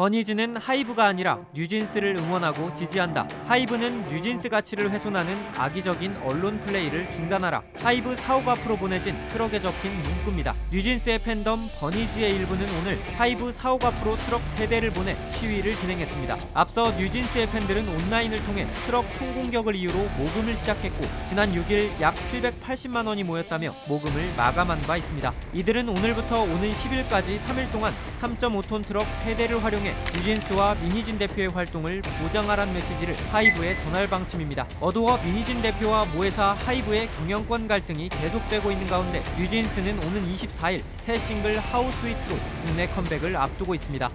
버니즈는 하이브가 아니라 뉴진스를 응원하고 지지한다. 하이브는 뉴진스 가치를 훼손하는 악의적인 언론 플레이를 중단하라. 하이브 사옥 앞으로 보내진 트럭에 적힌 문구입니다. 뉴진스의 팬덤 버니즈의 일부는 오늘 하이브 사옥 앞으로 트럭 3대를 보내 시위를 진행했습니다. 앞서 뉴진스의 팬들은 온라인을 통해 트럭 총공격을 이유로 모금을 시작했고 지난 6일 약 780만 원이 모였다며 모금을 마감한 바 있습니다. 이들은 오늘부터 오는 10일까지 3일 동안 3.5톤 트럭 3대를 활용해 뉴진스와 미니진 대표의 활동을 보장하란 메시지를 하이브에 전할 방침입니다. 어도어 미니진 대표와 모회사 하이브의 경영권 갈등이 계속되고 있는 가운데 뉴진스는 오는 24일 새 싱글 하우 스위트로 국내 컴백을 앞두고 있습니다.